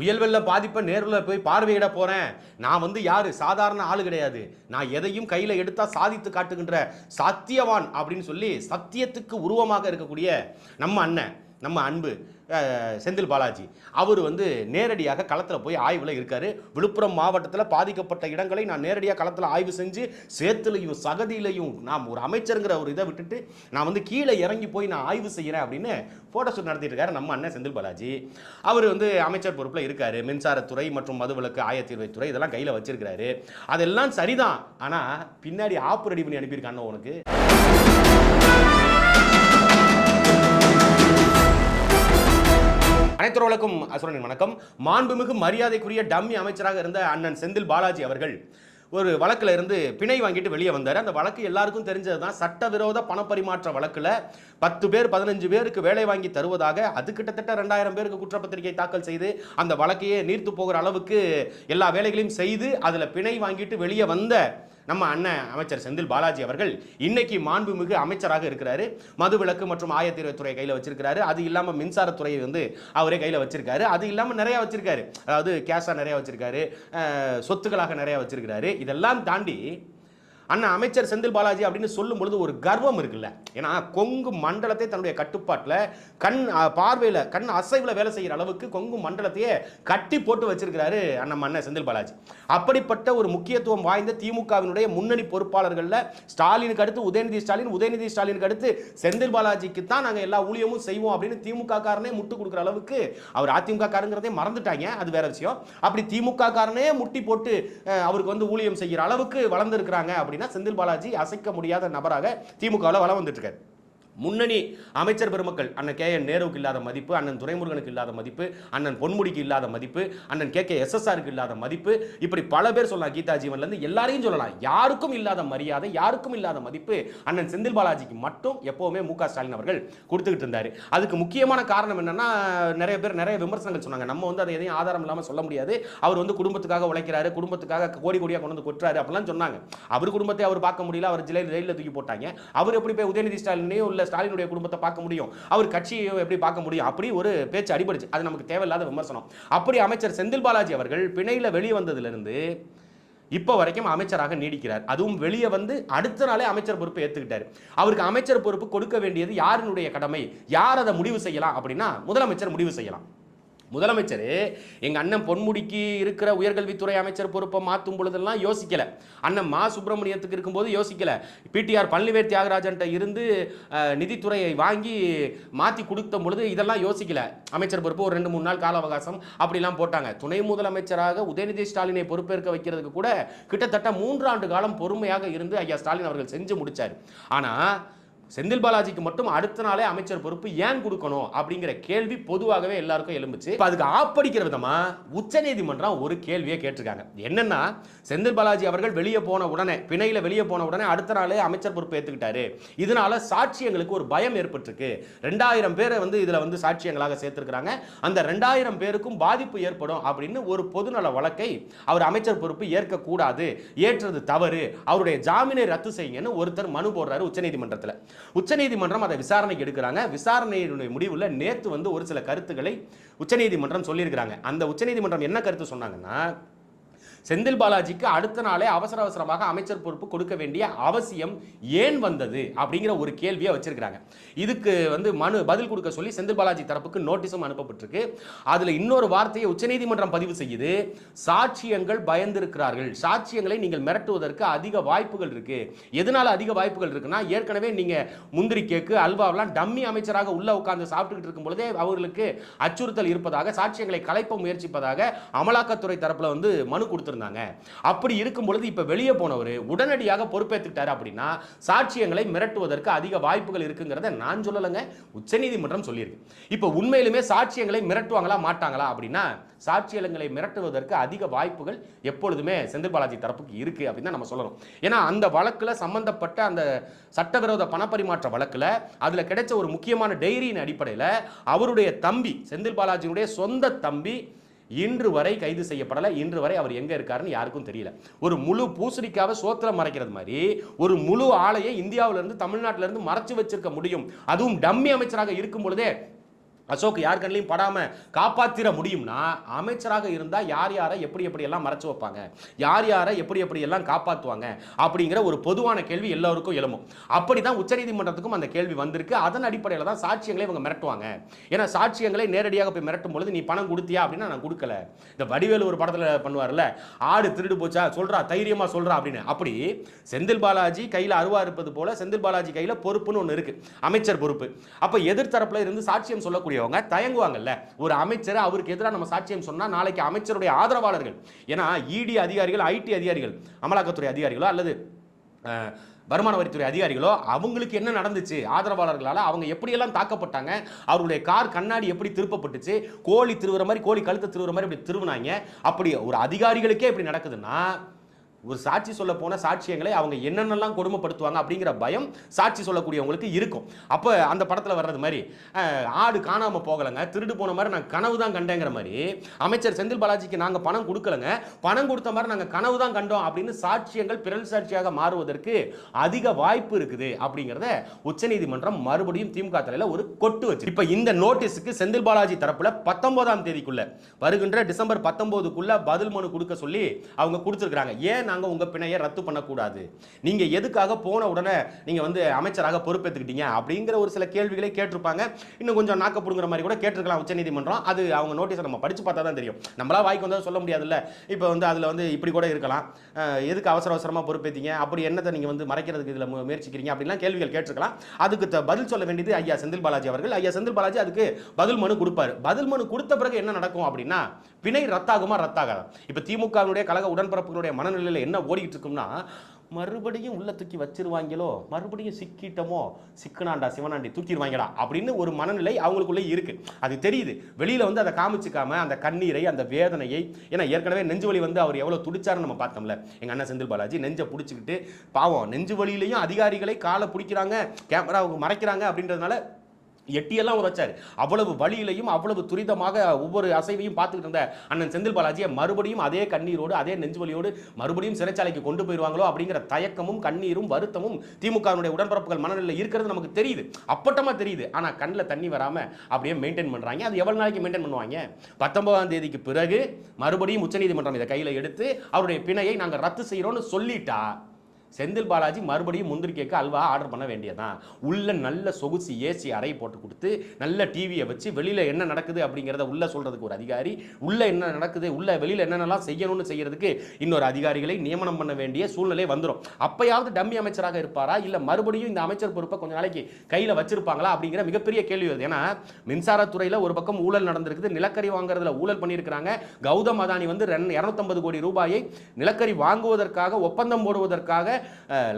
புயல் வெள்ள பாதிப்பை நேரில் போய் பார்வையிட போகிறேன் நான் வந்து யாரு? சாதாரண ஆள் கிடையாது. நான் எதையும் கையில் எடுத்தால் சாதித்து காட்டுகின்ற சத்தியவான் அப்படின்னு சொல்லி சத்தியத்துக்கு உருவமாக இருக்கக்கூடிய நம்ம அண்ணன். நம்ம அன்பு செந்தில் பாலாஜி. அவர் வந்து நேரடியாக களத்தில் போய் ஆய்வில் இருக்கார். விழுப்புரம் மாவட்டத்தில் பாதிக்கப்பட்ட இடங்களை நான் நேரடியாக களத்தில் ஆய்வு செஞ்சு சேத்துலையும் சகதியிலையும் நாம் ஒரு அமைச்சருங்கிற ஒரு இதை விட்டுட்டு நான் வந்து கீழே இறங்கி போய் நான் ஆய்வு செய்கிறேன் அப்படின்னு ஃபோட்டோ ஷூட் நடத்திட்டு இருக்காரு நம்ம அண்ணன் செந்தில் பாலாஜி. அவர் வந்து அமைச்சர் பொறுப்பில் இருக்கார். மின்சாரத்துறை மற்றும் மதுவிலக்கு ஆயத்தீர்வைத்துறை இதெல்லாம் கையில் வச்சிருக்கிறாரு. அதெல்லாம் சரிதான். ஆனால் பின்னாடி ஆப்பு ரெடி பண்ணி அனுப்பியிருக்காங்க உனக்கு அனைத்துறவுகளுக்கும் அசுரனின் வணக்கம். மாண்புமிகு மரியாதைக்குரிய டம்மி அமைச்சராக இருந்த அண்ணன் செந்தில் பாலாஜி அவர்கள் ஒரு வழக்கில் இருந்து பிணை வாங்கிட்டு வெளியே வந்தார். அந்த வழக்கு எல்லாருக்கும் தெரிஞ்சது தான் சட்டவிரோத பணப்பரிமாற்ற வழக்கில் பத்து பேர் பதினஞ்சு பேருக்கு வேலை வாங்கி தருவதாக அது கிட்டத்தட்ட ரெண்டாயிரம் பேருக்கு குற்றப்பத்திரிகை தாக்கல் செய்து அந்த வழக்கையே நீர்த்து போகிற அளவுக்கு எல்லா வேலைகளையும் செய்து அதில் பிணை வாங்கிட்டு வெளியே வந்த நம்ம அண்ணன் அமைச்சர் செந்தில் பாலாஜி அவர்கள் இன்னைக்கு மாண்புமிகு அமைச்சராக இருக்கிறாரு. மதுவிலக்கு மற்றும் ஆயத்தீர்வைத்துறை கையில் வச்சிருக்கிறாரு. அது இல்லாமல் மின்சாரத்துறையை வந்து அவரே கையில் வச்சிருக்காரு. அது இல்லாமல் நிறைய வச்சிருக்காரு. அதாவது கேஷாக நிறைய வச்சிருக்காரு. சொத்துக்களாக நிறைய வச்சிருக்கிறாரு. இதெல்லாம் தாண்டி அண்ணன் அமைச்சர் செந்தில் பாலாஜி அப்படின்னு சொல்லும் பொழுது ஒரு கர்வம் இருக்குல்ல. ஏன்னா கொங்கு மண்டலத்தை தன்னுடைய கட்டுப்பாட்டில் கண் பார்வையில் கண் அசைவில் வேலை செய்கிற அளவுக்கு கொங்கு மண்டலத்தையே கட்டி போட்டு வச்சிருக்கிறாரு அண்ணன் அண்ணன் செந்தில் பாலாஜி. அப்படிப்பட்ட ஒரு முக்கியத்துவம் வாய்ந்த திமுகவினுடைய முன்னணி பொறுப்பாளர்களில் ஸ்டாலினுக்கு அடுத்து உதயநிதி ஸ்டாலின் உதயநிதி ஸ்டாலினுக்கு அடுத்து செந்தில் பாலாஜிக்கு தான் நாங்கள் எல்லா ஊழியமும் செய்வோம் அப்படின்னு திமுக காரனே முட்டு கொடுக்குற அளவுக்கு அவர் அதிமுக காரங்கிறதே மறந்துட்டாங்க. அது வேற விஷயம். அப்படி திமுக காரனே முட்டி போட்டு அவருக்கு வந்து ஊழியம் செய்கிற அளவுக்கு வளர்ந்துருக்கிறாங்க அப்படின்னா செந்தில் பாலாஜி அசைக்க முடியாத நபராக திமுகவில் வளம் வந்துட்டு இருக்காரு முன்னணி அமைச்சர் பெருமக்கள் அண்ணன் கே. என். நேருவுக்கு இல்லாத மதிப்பு அண்ணன் துரைமுருகனுக்கு இல்லாத மதிப்பு அண்ணன் பொன்முடிக்கு இல்லாத மதிப்பு அண்ணன் கே. கே. எஸ்எஸ்ஆருக்கு இல்லாத மதிப்பு இப்படி பல பேர் சொல்லலாம். கீதா ஜீவன்லேருந்து எல்லாரையும் சொல்லலாம். யாருக்கும் இல்லாத மரியாதை யாருக்கும் இல்லாத மதிப்பு அண்ணன் செந்தில் பாலாஜிக்கு மட்டும் எப்போவுமே மு ஸ்டாலின் அவர்கள் கொடுத்துக்கிட்டு இருந்தார். அதுக்கு முக்கியமான காரணம் என்னன்னா நிறைய பேர் நிறைய விமர்சனங்கள் சொன்னாங்க. நம்ம வந்து அதை எதையும் ஆதாரம் இல்லாமல் சொல்ல முடியாது. அவர் வந்து குடும்பத்துக்காக உழைக்கிறாரு குடும்பத்துக்காக கோடி கோடியாக கொண்டு வந்து கொட்டுறாரு அப்படிலாம் சொன்னாங்க. அவர் குடும்பத்தை அவர் பார்க்க முடியல. அவர் ஜெயிலில் ஜெயிலில் தூக்கி போட்டாங்க. அவர் எப்படி போய் உதயநிதி ஸ்டாலினையும் இல்லை ஸ்டாலினுடைய குடும்பத்தை பார்க்க முடியும். அவர் கட்சியை எப்படி பார்க்க முடியும்? அப்படி ஒரு பேச்சு அடிபடுச்சு அது நமக்கு தேவையில்லாத விமர்சனம். அப்படி அமைச்சர் செந்தில் பாலாஜி அவர்கள் பிணையில் வெளியே வந்ததிலிருந்து இப்போ வரைக்கும் அமைச்சராக நீடிக்கிறார். அதுவும் வெளியே வந்து அடுத்த நாளே அமைச்சர் பொறுப்பு ஏற்றுக்கிட்டார் அவருக்கு அமைச்சர் பொறுப்பு கொடுக்க வேண்டியது யாரினுடைய கடமை? யார் அதை முடிவு செய்யலாம் அப்படின்னா முதலமைச்சர் முடிவு செய்யலாம். முதலமைச்சர் எங்கள் அண்ணன் பொன்முடிக்கு இருக்கிற உயர்கல்வித்துறை அமைச்சர் பொறுப்பை மாற்றும் பொழுதெல்லாம் யோசிக்கல. அண்ணன் மா சுப்பிரமணியத்துக்கு இருக்கும்போது யோசிக்கல. பிடிஆர் பழனிவேல் தியாகராஜன்ட்ட இருந்து நிதித்துறையை வாங்கி மாற்றி கொடுத்த பொழுது இதெல்லாம் யோசிக்கல. அமைச்சர் பொறுப்பு ஒரு ரெண்டு மூணு நாள் கால அவகாசம் அப்படிலாம் போட்டாங்க. துணை முதலமைச்சராக உதயநிதி ஸ்டாலினை பொறுப்பேற்க வைக்கிறதுக்கு கூட கிட்டத்தட்ட மூன்றாண்டு காலம் பொறுமையாக இருந்து ஐயா ஸ்டாலின் அவர்கள் செஞ்சு முடிச்சார். ஆனால் செந்தில் பாலாஜிக்கு மட்டும் அடுத்த நாளே அமைச்சர் பொறுப்பு ஏன் கொடுக்கணும் அப்படிங்கிற கேள்வி பொதுவாகவே எல்லாருக்கும் எழும்புச்சு. இப்போ அதுக்கு ஆப்படிக்கிற விதமா உச்சநீதிமன்றம் ஒரு கேள்வியை கேட்டிருக்காங்க. என்னன்னா செந்தில் பாலாஜி அவர்கள் வெளியே போன உடனே பிணையில் வெளியே போன உடனே அடுத்த நாளே அமைச்சர் பொறுப்பு ஏற்றுக்கிட்டாரு இதனால சாட்சியங்களுக்கு ஒரு பயம் ஏற்பட்டிருக்கு. ரெண்டாயிரம் பேரை வந்து இதில் வந்து சாட்சியங்களாக சேர்த்துருக்கிறாங்க. அந்த ரெண்டாயிரம் பேருக்கும் பாதிப்பு ஏற்படும் அப்படின்னு ஒரு பொதுநல வழக்கை அவர் அமைச்சர் பொறுப்பு ஏற்கக்கூடாது. ஏற்றது தவறு. அவருடைய ஜாமீனை ரத்து செய்யுங்கன்னு ஒருத்தர் மனு போடுறாரு உச்சநீதிமன்றத்தில் உச்சநீதிமன்றம் அதை விசாரணைக்கு எடுக்கிறாங்க. விசாரணையினுடைய முடிவில் நேற்று வந்து ஒரு சில கருத்துக்களை உச்சநீதிமன்றம் சொல்லியிருக்கிறாங்க. அந்த உச்சநீதிமன்றம் என்ன கருத்து சொன்னாங்கன்னா செந்தில் பாலாஜிக்கு அடுத்த நாளே அவசர அவசரமாக அமைச்சர் பொறுப்பு கொடுக்க வேண்டிய அவசியம் ஏன் வந்தது அப்படிங்கிற ஒரு கேள்வியை வச்சிருக்கிறாங்க. இதுக்கு வந்து மனு பதில் கொடுக்க சொல்லி செந்தில் பாலாஜி தரப்புக்கு நோட்டீஸும் அனுப்பப்பட்டிருக்கு. அதுல இன்னொரு வார்த்தையை உச்சநீதிமன்றம் பதிவு செய்யுது. சாட்சியங்கள் பயந்திருக்கிறார்கள். சாட்சியங்களை நீங்கள் மிரட்டுவதற்கு அதிக வாய்ப்புகள் இருக்கு. எதனால அதிக வாய்ப்புகள் இருக்குன்னா ஏற்கனவே நீங்க முந்திரி கேக்கு அல்வாவெல்லாம் டம்மி அமைச்சராக உள்ள உட்கார்ந்து சாப்பிட்டுக்கிட்டு இருக்கும் பொழுதே அவர்களுக்கு அச்சுறுத்தல் இருப்பதாக சாட்சியங்களை கலைப்ப முயற்சிப்பதாக அமலாக்கத்துறை தரப்புல வந்து மனு கொடுத்துருந்தாங்க. அப்படி இருக்கும் பொழுது இப்ப வெளியே போனவர் உடனடியாக பொறுப்பேற்றுக்கிட்டாரு அப்படின்னா சாட்சியங்களை மிரட்டுவதற்கு அதிக வாய்ப்புகள் இருக்குங்கிறத நான் சொல்லலைங்க. உச்சநீதிமன்றம் சொல்லியிருக்கு. இப்போ உண்மையிலுமே சாட்சியங்களை மிரட்டுவாங்களா மாட்டாங்களா அப்படின்னா சாட்சியங்களை மிரட்டுவதற்கு அதிக வாய்ப்புகள் எப்பொழுதுமே செந்தில் பாலாஜி தரப்புக்கு இருக்கு அப்படின்னு தான் நம்ம சொல்லணும். ஏன்னா அந்த வழக்கில் சம்பந்தப்பட்ட அந்த சட்டவிரோத பணப்பரிமாற்ற வழக்கில் அதில் கிடைச்ச ஒரு முக்கியமான டைரியின் அடிப்படையில் அவருடைய தம்பி செந்தில் பாலாஜியினுடைய சொந்த தம்பி இன்று வரை கைது செய்யப்படலை. இன்று வரை அவர் எங்க இருக்காருன்னு யாருக்கும் தெரியல. ஒரு முழு பூசணிக்காவை சோத்திரம் மறைக்கிறது மாதிரி ஒரு முழு ஆலையை இந்தியாவில இருந்து தமிழ்நாட்டில இருந்து மறைச்சு வச்சிருக்க முடியும். அதுவும் டம்மி அமைச்சராக இருக்கும் பொழுதே அசோக் யார் கண்ணிலையும் படாமல் காப்பாற்றிட முடியும்னா அமைச்சராக இருந்தால் யார் யாரை எப்படி எப்படி எல்லாம் மறைச்சு வைப்பாங்க? யார் யாரை எப்படி எப்படி எல்லாம் அப்படிங்கிற ஒரு பொதுவான கேள்வி எல்லோருக்கும் எழும்பும். அப்படிதான் உச்சநீதிமன்றத்துக்கும் அந்த கேள்வி வந்திருக்கு. அதன் அடிப்படையில் தான் சாட்சியங்களை இவங்க மிரட்டுவாங்க. ஏன்னா சாட்சியங்களை நேரடியாக போய் மிரட்டும் பொழுது நீ பணம் கொடுத்தியா அப்படின்னா நான் கொடுக்கல. இந்த வடிவேலு ஒரு படத்தில் பண்ணுவார்ல ஆடு திருடு போச்சா சொல்கிறா தைரியமாக சொல்கிறா அப்படின்னு. அப்படி செந்தில் பாலாஜி கையில் அருவா இருப்பது போல செந்தில் பாலாஜி கையில் பொறுப்புன்னு ஒன்று இருக்குது அமைச்சர் பொறுப்பு. அப்போ எதிர்த்தரப்பில் இருந்து சாட்சியம் சொல்லக்கூடிய சொல்லக்கூடியவங்க தயங்குவாங்கல்ல. ஒரு அமைச்சர் அவருக்கு எதிராக நம்ம சாட்சியம் சொன்னா நாளைக்கு அமைச்சருடைய ஆதரவாளர்கள். ஏன்னா இடி அதிகாரிகள் ஐடி அதிகாரிகள் அமலாக்கத்துறை அதிகாரிகளோ அல்லது வருமான வரித்துறை அதிகாரிகளோ அவங்களுக்கு என்ன நடந்துச்சு? ஆதரவாளர்களால் அவங்க எப்படியெல்லாம் தாக்கப்பட்டாங்க? அவர்களுடைய கார் கண்ணாடி எப்படி திருப்பப்பட்டுச்சு? கோழி திருவுற மாதிரி கோழி கழுத்தை திருவுற மாதிரி இப்படி திருவினாங்க. அப்படி ஒரு அதிகாரிகளுக்கே இப்படி நடக்குதுன்னா ஒரு சாட்சி சொல்ல போன சாட்சியங்களை அவங்க என்னென்னலாம் கொடுமைப்படுத்துவாங்க அப்படிங்கிற பயம் சாட்சி சொல்லக்கூடியவங்களுக்கு இருக்கும். அப்போ அந்த படத்தில் வர்றது மாதிரி ஆடு காணாமல் போகலைங்க திருடு போன மாதிரி நான் கனவு தான் கண்டேங்கிற மாதிரி அமைச்சர் செந்தில் பாலாஜிக்கு நாங்கள் பணம் கொடுக்கலங்க பணம் கொடுத்த மாதிரி நாங்கள் கனவு தான் கண்டோம் அப்படின்னு சாட்சியங்கள் பிறல் சாட்சியாக மாறுவதற்கு அதிக வாய்ப்பு இருக்குது அப்படிங்கிறத உச்சநீதிமன்றம் மறுபடியும் திமுக தலையில் ஒரு கொட்டு வச்சு இப்போ இந்த நோட்டீஸுக்கு செந்தில் பாலாஜி தரப்பில் பத்தொன்பதாம் தேதிக்குள்ள வருகின்ற டிசம்பர் பத்தொன்பதுக்குள்ள பதில் மனு கொடுக்க சொல்லி அவங்க கொடுத்துருக்காங்க ஏன் நாங்கள் உங்க பிணையை ரத்து பண்ணக்கூடாது. நீங்க எதுக்காக போன உடனே நீங்க வந்து அமைச்சராக பொறுப்பேற்றுக்கிட்டீங்க அப்படிங்கிற ஒரு சில கேள்விகளை கேட்டிருப்பாங்க. இன்னும் கொஞ்சம் நாக்கப்படுங்கிற மாதிரி கூட கேட்டிருக்கலாம் உச்சநீதிமன்றம். அது அவங்க நோட்டீஸை நம்ம படித்து பார்த்தா தான் தெரியும். நம்மளா வாய்க்கு வந்தால் சொல்ல முடியாதுல்ல. இப்போ வந்து அதில் வந்து இப்படி கூட இருக்கலாம். எதுக்கு அவசர அவசரமாக பொறுப்பேற்றீங்க அப்படி என்னத்தை நீங்கள் வந்து மறைக்கிறதுக்கு இதில் முயற்சிக்கிறீங்க அப்படிலாம் கேள்விகள் கேட்டிருக்கலாம். அதுக்கு த- பதில் சொல்ல வேண்டியது ஐயா செந்தில் பாலாஜி அவர்கள். ஐயா செந்தில் பாலாஜி அதுக்கு பதில் மனு கொடுப்பாரு. பதில் மனு கொடுத்த பிறகு என்ன நடக்கும் அப்படின்னா பிணை ரத்தாகுமா ரத்தாகாதா? இப்போ திமுகவினுடைய கழக உடன்பிறப்புகளுடைய மனநிலையில் என்ன ஓடிக்கிட்டு இருக்கும்னா மறுபடியும் உள்ள தூக்கி வச்சிருவாங்களோ? மறுபடியும் சிக்கிட்டமோ? சிக்கனாண்டா சிவனாண்டி தூக்கிடுவாங்களா அப்படின்னு ஒரு மனநிலை அவங்களுக்குள்ளே இருக்கு. அது தெரியுது. வெளியில வந்து அதை காமிச்சிக்காம அந்த கண்ணீரை அந்த வேதனையை ஏன்னா ஏற்கனவே நெஞ்சு வலி வந்து அவர் எவ்வளவு துடிச்சாருன்னு நம்ம பார்த்தோம்ல. எங்க அண்ணன் செந்தில் பாலாஜி நெஞ்சை பிடிச்சிக்கிட்டு பாவம் நெஞ்சு வழியிலையும் அதிகாரிகளை காலை பிடிக்கிறாங்க கேமராவுக்கு மறைக்கிறாங்க அப்படின்றதுனால எட்டியெல்லாம் உரைச்சார் அவ்வளவு வழியிலையும் அவ்வளவு துரிதமாக ஒவ்வொரு அசைவையும் பார்த்துக்கிட்டு இருந்த அண்ணன் செந்தில் பாலாஜியை மறுபடியும் அதே கண்ணீரோடு அதே நெஞ்சுவலியோடு மறுபடியும் சிறைச்சாலைக்கு கொண்டு போயிடுவாங்களோ அப்படிங்கிற தயக்கமும் கண்ணீரும் வருத்தமும் திமுகவினுடைய உடன்பிறப்புகள் மனநிலையில் இருக்கிறது நமக்கு தெரியுது. அப்பட்டமாக தெரியுது. ஆனால் கண்ணில் தண்ணி வராமல் அப்படியே மெயின்டைன் பண்ணுறாங்க அது எவ்வளோ நாளைக்கு மெயின்டைன் பண்ணுவாங்க? பத்தொன்பதாம் தேதிக்கு பிறகு மறுபடியும் உச்சநீதிமன்றம் இதை கையில் எடுத்து அவருடைய பிணையை நாங்கள் ரத்து செய்கிறோன்னு சொல்லிட்டா செந்தில் பாலாஜி மறுபடியும் முந்திரி கேக்கு அல்வா ஆர்டர் பண்ண வேண்டியதான் உள்ள நல்ல சொகுசு ஏசி அறை போட்டு கொடுத்து நல்ல டிவியை வச்சு வெளியில் என்ன நடக்குது அப்படிங்கிறத உள்ள சொல்றதுக்கு ஒரு அதிகாரி உள்ள என்ன நடக்குது உள்ள வெளியில் என்னென்னலாம் செய்யணும்னு செய்யறதுக்கு இன்னொரு அதிகாரிகளை நியமனம் பண்ண வேண்டிய சூழ்நிலை வந்துடும் அப்பயாவது டம்மி அமைச்சராக இருப்பாரா? இல்லை மறுபடியும் இந்த அமைச்சர் பொறுப்பை கொஞ்ச நாளைக்கு கையில் வச்சிருப்பாங்களா? அப்படிங்கிற மிகப்பெரிய கேள்வி வருது. ஏன்னா மின்சாரத்துறையில் ஒரு பக்கம் ஊழல் நடந்திருக்குது நிலக்கரி வாங்குறதுல ஊழல் பண்ணியிருக்கிறாங்க. கௌதம் அதானி வந்து இரநூத்தம்பது கோடி ரூபாயை நிலக்கரி வாங்குவதற்காக ஒப்பந்தம் போடுவதற்காக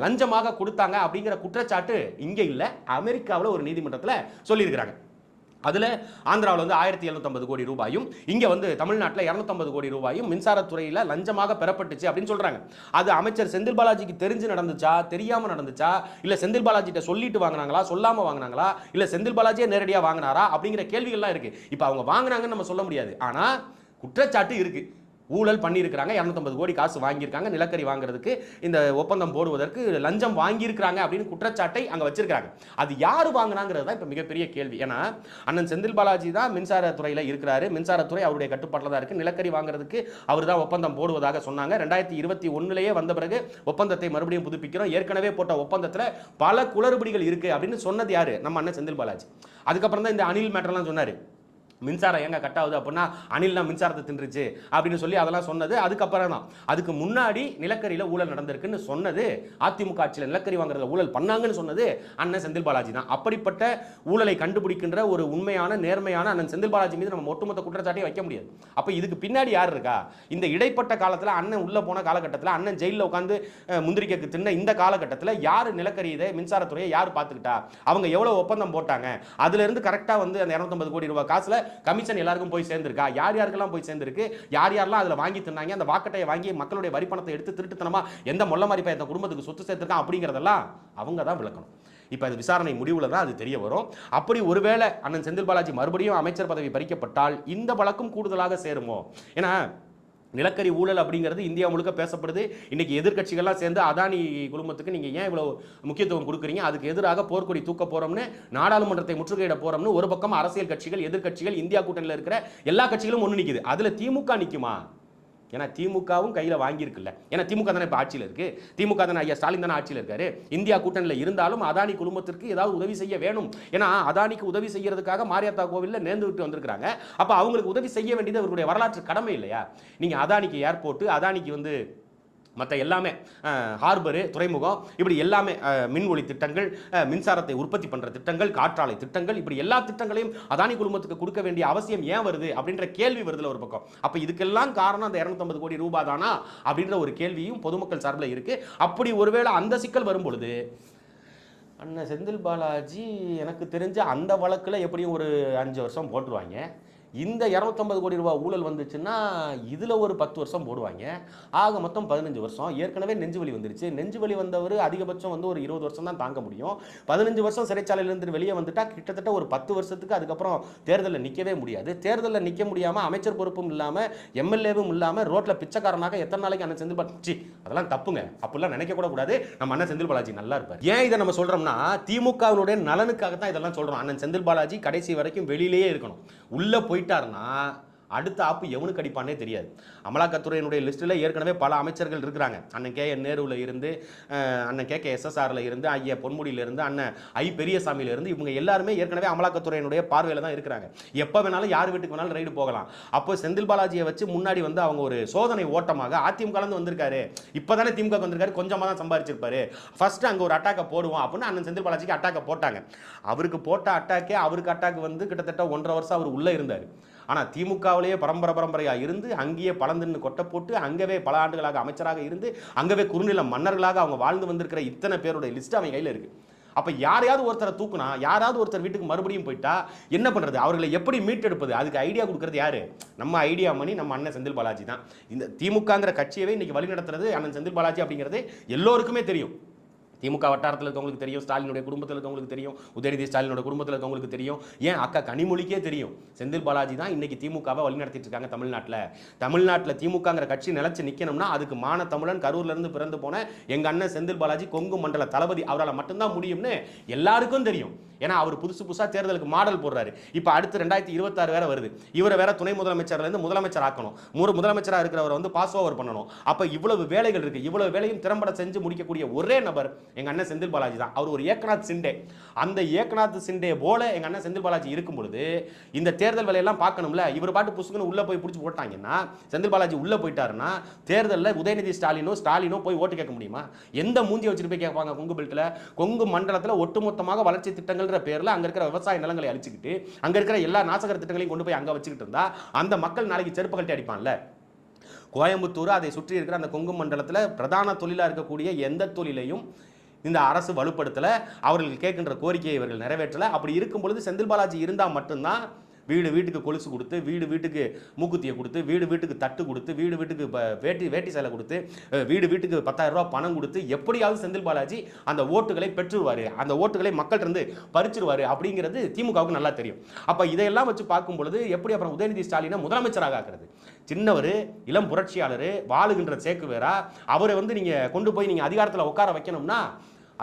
லஞ்சமாக கொடுத்தாங்க அப்படிங்கிற குற்றச்சாட்டு இங்கே இல்லை. அமெரிக்காவில் ஒரு நீதிமன்றத்தில் சொல்லியிருக்கிறாங்க. அதில் ஆந்திராவில் வந்து ஆயிரத்தி எழுநூத்தம்பது கோடி ரூபாயும் இங்கே வந்து தமிழ்நாட்டில் இரநூத்தம்பது கோடி ரூபாயும் மின்சாரத்துறையில் லஞ்சமாக பெறப்பட்டுச்சு அப்படின்னு சொல்கிறாங்க அது அமைச்சர் செந்தில் பாலாஜிக்கு தெரிஞ்சு நடந்துச்சா தெரியாமல் நடந்துச்சா இல்லை செந்தில் பாலாஜிட்ட சொல்லிட்டு வாங்கினாங்களா சொல்லாமல் வாங்கினாங்களா இல்லை செந்தில் பாலாஜியே நேரடியாக வாங்கினாரா அப்படிங்கிற கேள்விகள்லாம் இருக்குது இப்போ அவங்க வாங்கினாங்கன்னு நம்ம சொல்ல முடியாது. ஆனால் குற்றச்சாட்டு இருக்குது ஊழல் பண்ணியிருக்கிறாங்க. இரநூத்தம்பது கோடி காசு வாங்கியிருக்காங்க. நிலக்கரி வாங்குறதுக்கு இந்த ஒப்பந்தம் போடுவதற்கு லஞ்சம் வாங்கியிருக்கிறாங்க அப்படின்னு குற்றச்சாட்டை அங்கே வச்சிருக்காங்க அது யார் வாங்கினாங்கிறது தான் இப்போ மிகப்பெரிய கேள்வி. ஏன்னா அண்ணன் செந்தில் பாலாஜி தான் மின்சாரத்துறையில் இருக்கிறாரு. மின்சாரத்துறை அவருடைய கட்டுப்பாட்டில் தான் இருக்குது நிலக்கரி வாங்குறதுக்கு அவர் தான் ஒப்பந்தம் போடுவதாக சொன்னாங்க. ரெண்டாயிரத்தி இருபத்தி ஒன்றுலேயே வந்த பிறகு ஒப்பந்தத்தை மறுபடியும் புதுப்பிக்கிறோம். ஏற்கனவே போட்ட ஒப்பந்தத்தில் பல குளறுபடிகள் இருக்குது அப்படின்னு சொன்னது யாரு? நம்ம அண்ணன் செந்தில் பாலாஜி. அதுக்கப்புறம் தான் இந்த அனில் மேட்டர்லாம் சொன்னார். மின்சாரம் எங்கே கட் ஆகுது அப்படின்னா அணில்லாம் மின்சாரத்தை தின்றுச்சு அப்படின்னு சொல்லி அதெல்லாம் சொன்னது. அதுக்கப்புறம் தான். அதுக்கு முன்னாடி நிலக்கரியில் ஊழல் நடந்திருக்குன்னு சொன்னது. அதிமுக ஆட்சியில் நிலக்கரி வாங்குறதுல ஊழல் பண்ணாங்கன்னு சொன்னது அண்ணன் செந்தில் பாலாஜி தான். அப்படிப்பட்ட ஊழலை கண்டுபிடிக்கின்ற ஒரு உண்மையான நேர்மையான அண்ணன் செந்தில் பாலாஜி மீது நம்ம ஒட்டுமொத்த குற்றச்சாட்டையும் வைக்க முடியாது. அப்போ இதுக்கு பின்னாடி யார் இருக்கா? இந்த இடைப்பட்ட காலத்தில் அண்ணன் உள்ளே போன காலகட்டத்தில் அண்ணன் ஜெயிலில் உட்காந்து முந்திரிக்கைக்கு தின்ன இந்த காலகட்டத்தில் யார் நிலக்கரி இதை மின்சாரத்துறையை யார் பார்த்துக்கிட்டா? அவங்க எவ்வளோ ஒப்பந்தம் போட்டாங்க? அதுலேருந்து கரெக்டாக வந்து அந்த இரநூத்தம்பது கோடி ரூபாய் காசில் கமிஷன் எல்லாருக்கும் போய் சேர்ந்திருக்கா? யார் யாருக்கெல்லாம் போய் சேர்ந்திருக்கு? யார் யாரெல்லாம் அதில் வாங்கி தின்னாங்க? அந்த வாக்கட்டையை வாங்கி மக்களுடைய வரி பணத்தை எடுத்து திருட்டுத்தனமா எந்த மொல்ல மாதிரி பயத்த குடும்பத்துக்கு சொத்து சேர்த்திருக்கான் அப்படிங்கிறதெல்லாம் அவங்க தான் விளக்கணும். இப்போ அது விசாரணை முடிவில் தான் அது தெரிய வரும். அப்படி ஒருவேளை அண்ணன் செந்தில் பாலாஜி மறுபடியும் அமைச்சர் பதவி பறிக்கப்பட்டால் இந்த வழக்கும் கூடுதலாக சேருமோ? ஏன்னா நிலக்கரி ஊழல் அப்படிங்கிறது இந்தியா முழுக்க பேசப்படுது. இன்னைக்கு எதிர்க்கட்சிகள்லாம் சேர்ந்து அதானி குழுமத்துக்கு நீங்கள் ஏன் இவ்வளோ முக்கியத்துவம் கொடுக்குறீங்க? அதுக்கு எதிராக போர்க்கொடி தூக்க போகிறோம்னு நாடாளுமன்றத்தை முற்றுகையிட போகிறோம்னு ஒரு பக்கம் அரசியல் கட்சிகள் எதிர்கட்சிகள் இந்தியா கூட்டணியில் இருக்கிற எல்லா கட்சிகளும் ஒன்று நிற்கிது அதில் திமுக நிற்குமா ஏன்னா திமுகவும் கையில் வாங்கியிருக்குல்ல. ஏன்னா திமுக தானே இப்போ ஆட்சியில் இருக்குது திமுக தானே ஐயா ஸ்டாலின் தானே ஆட்சியில் இருக்காரு. இந்தியா கூட்டணியில் இருந்தாலும் அதானி குழுமத்திற்கு ஏதாவது உதவி செய்ய வேணும். ஏன்னா அதானிக்கு உதவி செய்யறதுக்காக மாரியாத்தா கோவிலில் நேர்ந்து விட்டு வந்திருக்காங்க அப்போ அவங்களுக்கு உதவி செய்ய வேண்டியது அவருடைய வரலாற்று கடமை இல்லையா? நீங்கள் அதானிக்கு ஏர்போர்ட்டு அதானிக்கு வந்து மற்ற எல்லாமே ஹார்பரு துறைமுகம் இப்படி எல்லாமே அஹ், மின் ஒளி திட்டங்கள் மின்சாரத்தை உற்பத்தி பண்ணுற திட்டங்கள் காற்றாலை திட்டங்கள் இப்படி எல்லா திட்டங்களையும் அதானி குழுமத்துக்கு கொடுக்க வேண்டிய அவசியம் ஏன் வருது அப்படின்ற கேள்வி வருதுல ஒரு பக்கம். அப்போ இதுக்கெல்லாம் காரணம் அந்த இரநூத்தம்பது கோடி ரூபாய் தானா அப்படின்ற ஒரு கேள்வியும் பொதுமக்கள் சார்பில் இருக்கு. அப்படி ஒருவேளை அந்த சிக்கல் வரும் பொழுது அண்ணன் செந்தில் பாலாஜி எனக்கு தெரிஞ்ச அந்த வழக்கில் எப்படியும் ஒரு அஞ்சு வருஷம் போட்டுருவாங்க. இந்த இரநூத்தம்பது கோடி ரூபாய் ஊழல் வந்துச்சுன்னா இதில் ஒரு பத்து வருஷம் போடுவாங்க. ஆக மொத்தம் பதினஞ்சு வருஷம். ஏற்கனவே நெஞ்சு வலி வந்துருச்சு. நெஞ்சு வலி வந்தவர் அதிகபட்சம் வந்து ஒரு இருபது வருஷம் தான் தாங்க முடியும். பதினஞ்சு வருஷம் சிறைச்சாலையிலேருந்து வெளியே வந்துட்டா கிட்டத்தட்ட ஒரு பத்து வருஷத்துக்கு அதுக்கப்புறம் தேர்தலில் நிற்கவே முடியாது. தேர்தலில் நிற்க முடியாமல் அமைச்சர் பொறுப்பும் இல்லாமல் எம்எல்ஏவும் இல்லாமல் ரோட்டில் பிச்சைக்காரனாக எத்தனை நாளைக்கு அண்ணன் செந்தில் பாலாஜி? அதெல்லாம் தப்புங்க. அப்படிலாம் நினைக்க கூட கூடாது. நம்ம அண்ணன் செந்தில் பாலாஜி நல்லா இருப்பார். ஏன் இதை நம்ம சொல்கிறோம்னா திமுகவினுடைய நலனுக்காக தான் இதெல்லாம் சொல்கிறோம் அண்ணன் செந்தில் பாலாஜி கடைசி வரைக்கும் வெளியிலேயே இருக்கணும். உள்ளே போய் போயிட்டாருன்னா அடுத்த ஆப்பு எவனுக்கு அடிப்பானே தெரியாது. அமலாக்கத்துறையினுடைய லிஸ்ட்டில் ஏற்கனவே பல அமைச்சர்கள் இருக்கிறாங்க. அண்ணன் கே என் நேருவில் இருந்து அண்ணன் கே கே எஸ்எஸ்ஆரில் இருந்து ஐயா பொன்முடியில இருந்து அண்ணன் ஐ பெரியசாமியிலிருந்து இவங்க எல்லாருமே ஏற்கனவே அமலாக்கத்துறையினுடைய பார்வையில் தான் இருக்கிறாங்க. எப்போ வேணாலும் யார் வீட்டுக்கு வேணாலும் ரைடு போகலாம். அப்போ செந்தில் பாலாஜியை வச்சு முன்னாடி வந்து அவங்க ஒரு சோதனை ஓட்டமாக அதிமுக வந்து வந்திருக்காரு. இப்போ தானே திமுக வந்திருக்காரு. கொஞ்சமாக தான் சம்பாரிச்சிருப்பாரு. ஃபர்ஸ்ட் அங்கே ஒரு அட்டாக்கை போடுவோம் அப்படின்னு அண்ணன் செந்தில் பாலாஜிக்கு அட்டாக்கை போட்டாங்க. அவருக்கு போட்ட அட்டாக்கே அவருக்கு அட்டாக் வந்து கிட்டத்தட்ட ஒன்றரை வருஷம் அவர் உள்ளே இருந்தார். ஆனால் திமுகவிலேயே பரம்பரை பரம்பரையாக இருந்து அங்கேயே பலந்துன்னு கொட்டை போட்டு அங்கவே பல ஆண்டுகளாக அமைச்சராக இருந்து அங்கவே குறுநில மன்னர்களாக அவங்க வாழ்ந்து வந்திருக்கிற இத்தனை பேருடைய லிஸ்ட் அவங்க கையில் இருக்கு. அப்போ யாரையாவது ஒருத்தரை தூக்குனா யாராவது ஒருத்தர் வீட்டுக்கு மறுபடியும் போயிட்டா என்ன பண்ணுறது அவர்களை எப்படி மீட்டெடுப்பது? அதுக்கு ஐடியா கொடுக்கறது யார்? நம்ம ஐடியா மணி நம்ம அண்ணன் செந்தில் பாலாஜி தான். இந்த திமுகங்கிற கட்சியவே இன்றைக்கி வழி நடத்துறது அண்ணன் செந்தில் பாலாஜி அப்படிங்கிறது எல்லோருக்குமே தெரியும். திமுக வட்டாரத்தில் இருக்கவங்களுக்கு தெரியும் ஸ்டாலினுடைய குடும்பத்தில் இருக்கவங்களுக்கு தெரியும் உதயநிதி ஸ்டாலினோட குடும்பத்தில் இருக்கவங்களுக்கு தெரியும். ஏன் அக்கா கனிமொழிக்கே தெரியும்? செந்தில் பாலாஜி தான் இன்னைக்கு திமுகவை வழி நடத்திட்டு இருக்காங்க தமிழ்நாட்டில். தமிழ்நாட்டில் திமுகங்கிற கட்சி நிலச்சி நிற்கணும்னா அதுக்கு மான தமிழன் கரூர்லேருந்து பிறந்து போன எங்கள் அண்ணன் செந்தில் பாலாஜி கொங்கு மண்டல தளபதி அவரால் மட்டும்தான் முடியும்னு எல்லாருக்கும் தெரியும். ஏன்னா அவர் புதுசு புதுசாக தேர்தலுக்கு மாடல் போடுறாரு. இப்போ அடுத்து ரெண்டாயிரத்தி இருபத்தாறு வேற வருது. இவரை வேற துணை முதலமைச்சர்லேருந்து முதலமைச்சர் ஆக்கணும். மூணு முதலமைச்சராக இருக்கிறவரை வந்து பாஸ் ஓவர் பண்ணணும். அப்போ இவ்வளவு வேலைகள் இருக்குது இவ்வளவு வேலையும் திறம்பட செஞ்சு முடிக்கக்கூடிய ஒரே நபர் எங்கள் அண்ணன் செந்தில் பாலாஜி தான். அவர் ஒரு ஏக்நாத் சிண்டே. அந்த ஏக்நாத் சிண்டே போல எங்கள் அண்ணன் செந்தில் பாலாஜி இருக்கும் பொழுது இந்த தேர்தல் வேலையெல்லாம் பார்க்கணும்ல இவர் பாட்டு புசுக்குன்னு உள்ளே போய் பிடிச்சி போட்டாங்கன்னா செந்தில் பாலாஜி உள்ளே போயிட்டாருன்னா தேர்தலில் உதயநிதி ஸ்டாலினோ ஸ்டாலினோ போய் ஓட்டு கேட்க முடியுமா? எந்த மூஞ்சி வச்சுட்டு போய் கேட்பாங்க கொங்கு பெல்ட்டில் கொங்கு மண்டலத்தில் ஒட்டுமொத்தமாக வளர்ச்சி திட்டங்கள்ன்ற பேரில் அங்கே இருக்கிற விவசாய நிலங்களை அழிச்சிக்கிட்டு அங்கே இருக்கிற எல்லா நாசகர திட்டங்களையும் கொண்டு போய் அங்கே வச்சுக்கிட்டு இருந்தா அந்த மக்கள் நாளைக்கு செருப்பு கட்டி அடிப்பான்ல? கோயம்புத்தூர் அதை சுற்றி இருக்கிற அந்த கொங்கு மண்டலத்தில் பிரதான தொழிலாக இருக்கக்கூடிய எந்த தொழிலையும் இந்த அரசு வலுப்படுத்தலை அவர்கள் கேட்கின்ற கோரிக்கையை இவர்கள் நிறைவேற்றலை. அப்படி இருக்கும் பொழுது செந்தில் பாலாஜி இருந்தால் மட்டும்தான் வீடு வீட்டுக்கு கொலுசு கொடுத்து வீடு வீட்டுக்கு மூக்குத்தியை கொடுத்து வீடு வீட்டுக்கு தட்டு கொடுத்து வீடு வீட்டுக்கு வேட்டி வேட்டி சேலை கொடுத்து வீடு வீட்டுக்கு பத்தாயிரம் ரூபா பணம் கொடுத்து எப்படியாவது செந்தில் பாலாஜி அந்த ஓட்டுகளை பெற்றுருவார் அந்த ஓட்டுகளை மக்கள்கிட்ட இருந்து பறிச்சிருவாரு அப்படிங்கிறது திமுகவுக்கு நல்லா தெரியும். அப்போ இதையெல்லாம் வச்சு பார்க்கும் பொழுது எப்படி அப்புறம் உதயநிதி ஸ்டாலினை முதலமைச்சராக ஆக்குறது? சின்னவர் இளம் புரட்சியாளர் வாழுகின்ற சேக்கு வேறா அவரை வந்து நீங்கள் கொண்டு போய் நீங்கள் அதிகாரத்தில் உட்கார வைக்கணும்னா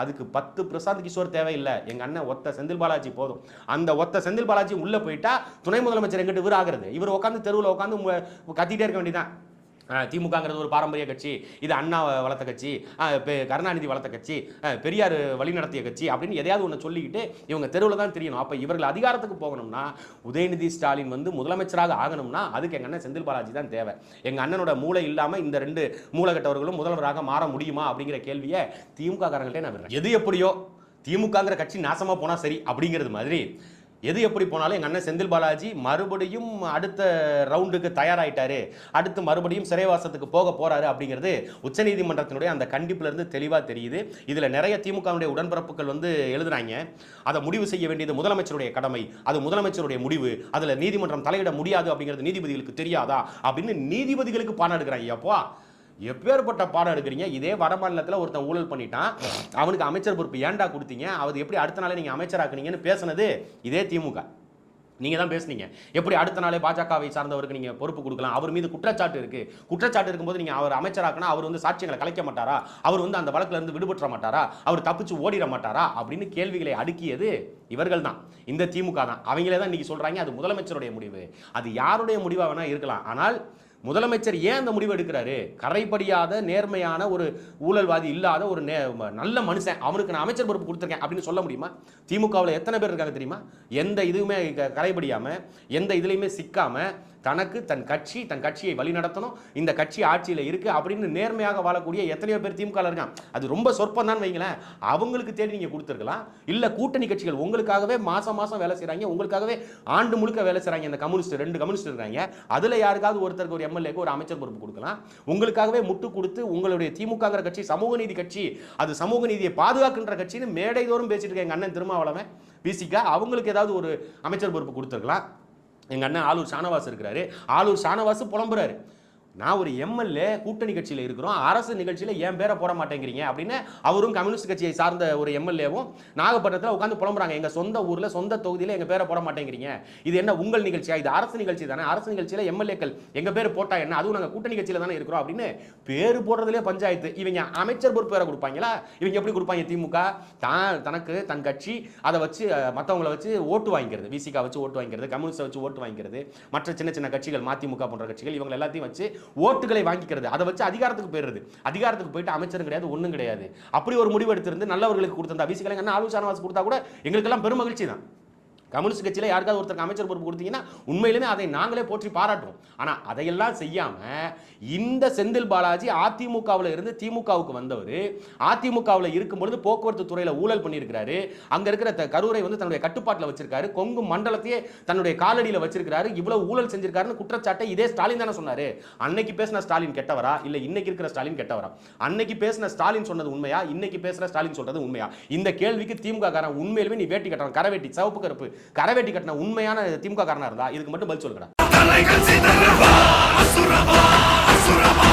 அதுக்கு பத்து பிரசாந்த் கிஷோர் தேவையில்லை. எங்கள் அண்ணன் ஒத்த செந்தில் பாலாஜி போதும். அந்த ஒத்த செந்தில் பாலாஜி உள்ளே போயிட்டா துணை முதலமைச்சர் எங்கிட்ட இவர் ஆகிறது. இவர் உட்காந்து தெருவில் உட்காந்து கத்திட்டே இருக்க வேண்டியதான் திமுகங்கிறது ஒரு பாரம்பரிய கட்சி இது அண்ணா வளர்த்த கட்சி பெ- கருணாநிதி வளர்த்த கட்சி பெரியார் வழி நடத்திய கட்சி அப்படின்னு எதையாவது ஒன்று சொல்லிக்கிட்டு இவங்க தெருவில் தான் தெரியணும். அப்போ இவர்கள் அதிகாரத்துக்கு போகணும்னா உதயநிதி ஸ்டாலின் வந்து முதலமைச்சராக ஆகணும்னா அதுக்கு எங்கள் அண்ணன் செந்தில் பாலாஜி தான் தேவை. எங்கள் அண்ணனோட மூளை இல்லாமல் இந்த ரெண்டு மூளைகட்டவர்களும் முதல்வராக மாற முடியுமா அப்படிங்கிற கேள்வியை திமுக காரங்கள்ட்டே நான் விடுறேன். எது எப்படியோ திமுகங்கிற கட்சி நாசமாக போனால் சரி அப்படிங்கிறது மாதிரி எது எப்படி போனாலும் எங்கள் அண்ணன் செந்தில் பாலாஜி மறுபடியும் அடுத்த ரவுண்டுக்கு தயாராகிட்டாரு அடுத்து மறுபடியும் சிறைவாசத்துக்கு போக போகிறாரு அப்படிங்கிறது உச்சநீதிமன்றத்தினுடைய அந்த கண்டிப்புலேருந்து தெளிவாக தெரியுது. இதில் நிறைய திமுகவுடைய உடன்பிறப்புகள் வந்து எழுதுறாங்க. அதை முடிவு செய்ய வேண்டியது முதலமைச்சருடைய கடமை. அது முதலமைச்சருடைய முடிவு. அதில் நீதிமன்றம் தலையிட முடியாது அப்படிங்கிறது நீதிபதிகளுக்கு தெரியாதா? அப்படின்னு நீதிபதிகளுக்கு பாடம் எடுக்கிறாங்க அப்போ எப்பேற்பட்ட பாடம் எடுக்கிறீங்க? இதே வட மாநிலத்தில் ஒருத்தன் ஊழல் பண்ணிட்டான். அவனுக்கு அமைச்சர் பொறுப்பு ஏன்டா கொடுத்தீங்க? அவர் எப்படி அடுத்த நாளே நீங்கள் அமைச்சராக்குனீங்கன்னு பேசுனது இதே திமுக. நீங்க தான் பேசுனீங்க. எப்படி அடுத்த நாளே பாஜகவை சார்ந்தவருக்கு நீங்க பொறுப்பு கொடுக்கலாம்? அவர் மீது குற்றச்சாட்டு இருக்கு. குற்றச்சாட்டு இருக்கும்போது நீங்க அவர் அமைச்சராக்கினா அவர் வந்து சாட்சியங்களை கலைக்க மாட்டாரா? அவர் வந்து அந்த வழக்குல இருந்து விடுபட்டுற மாட்டாரா? அவர் தப்பிச்சு ஓடிட மாட்டாரா? அப்படின்னு கேள்விகளை அடுக்கியது இவர்கள் தான். இந்த திமுக தான். அவங்களே தான் இன்னைக்கு சொல்றாங்க. அது முதலமைச்சருடைய முடிவு. அது யாருடைய முடிவாக வேணா இருக்கலாம். ஆனால் முதலமைச்சர் ஏன் அந்த முடிவு எடுக்கிறாரு? கரைப்படியாத நேர்மையான ஒரு ஊழல்வாதி இல்லாத ஒரு நே- நல்ல மனுஷன். அவனுக்கு நான் அமைச்சர் பொறுப்பு கொடுத்துருக்கேன் அப்படின்னு சொல்ல முடியுமா? திமுகவில் எத்தனை பேர் இருக்காங்க தெரியுமா? எந்த இதுவுமே க- எந்த இதுலையுமே சிக்காமல் தனக்கு தன் கட்சி தன் கட்சியை வழிநடத்தணும். இந்த கட்சி ஆட்சியில் இருக்குது அப்படின்னு நேர்மையாக வாழக்கூடிய எத்தனையோ பேர் திமுக இருக்கான் அது ரொம்ப சொற்பம் தான் வைங்களேன். அவங்களுக்கு தேடி நீங்க கொடுத்துருக்கலாம். இல்லை கூட்டணி கட்சிகள் உங்களுக்காகவே மாதம் மாதம் வேலை செய்கிறாங்க உங்களுக்காகவே ஆண்டு முழுக்க வேலை செய்கிறாங்க இந்த கம்யூனிஸ்ட் ரெண்டு கம்யூனிஸ்ட் இருக்காங்க. அதில் யாருக்காவது ஒருத்தருக்கு ஒரு எம்எல்ஏக்கு ஒரு அமைச்சர் பொறுப்பு கொடுக்கலாம். உங்களுக்காகவே முட்டு கொடுத்து உங்களுடைய திமுகங்கிற கட்சி சமூக நீதி கட்சி அது சமூக நீதியை பாதுகாக்கின்ற கட்சின்னு மேடை தோறும் பேசிட்டு இருக்க எங்கள் அண்ணன் திருமாவளவன் பிசிக்கா அவங்களுக்கு ஏதாவது ஒரு அமைச்சர் பொறுப்பு கொடுத்துருக்கலாம். எங்கள் அண்ணன் ஆளூர் ஷானவாஸ் இருக்கிறாரு. ஆளூர் ஷானவாஸ் புலம்புறாரு. நான் ஒரு எம்எல்ஏ கூட்டணி கட்சியில் இருக்கிறோம் அரசு நிகழ்ச்சியில் என் பேரை போட மாட்டேங்கிறீங்க அப்படின்னு அவரும் கம்யூனிஸ்ட் கட்சியை சார்ந்த ஒரு எம்எல்ஏவும் நாகப்பட்டினத்தில் உட்காந்து புலம்புறாங்க. எங்கள் சொந்த ஊரில் சொந்த தொகுதியில் எங்கள் பேரை போட மாட்டேங்கிறீங்க. இது என்ன உங்கள் நிகழ்ச்சியா? இது அரசு நிகழ்ச்சி தானே? அரசு நிகழ்ச்சியில் எம்எல்ஏக்கள் எங்கள் பேர் போட்டால் என்ன? அதுவும் நாங்கள் கூட்டணி கட்சியில் தானே இருக்கிறோம் அப்படின்னு பேர் போடுறதுலே பஞ்சாயத்து. இவங்க அமைச்சர் பொறுப்பு பேரை கொடுப்பாங்களா? இவங்க எப்படி கொடுப்பாங்க திமுக? தான் தனக்கு தன் கட்சி அதை வச்சு மற்றவங்களை வச்சு ஓட்டு வாங்கிக்கிறது. விசிகா வச்சு ஓட்டு வாங்கிக்கிறது கம்யூனிஸ்டை வச்சு ஓட்டு வாங்கிக்கிறது. மற்ற சின்ன சின்ன கட்சிகள் மதிமுக போன்ற கட்சிகள் இவங்க எல்லாத்தையும் வச்சு ஓட்டுகளை வாங்கிக்கிறது. அதை வச்சு அதிகாரத்துக்கு போயிடுறது. அதிகாரத்துக்கு போயிட்டு அமைச்சரும் கிடையாது ஒன்றும் கிடையாது. அப்படி ஒரு முடிவு எடுத்திருந்து நல்லவர்களுக்கு கொடுத்திருந்தா விசிகளை என்ன ஆலோசனை கொடுத்தா கூட எங்களுக்கெல்லாம் பெரும் மகிழ்ச்சி தான். கம்யூனிஸ்ட் கட்சியில் யாருக்காவது ஒருத்தருக்கு அமைச்சர் பொறுப்பு கொடுத்தீங்கன்னா உண்மையிலுமே அதை நாங்களே போற்றி பாராட்டுவோம். ஆனால் அதையெல்லாம் செய்யாமல் இந்த செந்தில் பாலாஜி அதிமுகவில் இருந்து திமுகவுக்கு வந்தவர் அதிமுகவில் இருக்கும் பொழுது போக்குவரத்து துறையில் ஊழல் பண்ணியிருக்கிறாரு. அங்கே இருக்கிற த- கரூரை வந்து தன்னுடைய கட்டுப்பாட்டில் வச்சிருக்காரு. கொங்கு மண்டலத்தையே தன்னுடைய காலடியில் வச்சிருக்காரு இவ்வளோ ஊழல் செஞ்சிருக்காருன்னு குற்றச்சாட்டை இதே ஸ்டாலின் தானே சொன்னார். அன்னைக்கு பேசின ஸ்டாலின் கெட்டவரா? இல்லை இன்னைக்கு இருக்கிற ஸ்டாலின் கெட்டவரா? அன்னைக்கு பேசின ஸ்டாலின் சொன்னது உண்மையா? இன்னைக்கு பேசுகிற ஸ்டாலின் சொல்றது உண்மையா? இந்த கேள்விக்கு திமுக காரன் உண்மையிலுமே நீ வேட்டி கட்டணும். கரவேட்டி சிவப்பு கருப்பு. கரவேட்டி கட்டின உண்மையான திமுக காரனா இருந்தா இதுக்கு மட்டும் பதில் சொல்லுங்கடா தலைகள் சிதறவா அசுரவா அசுரவா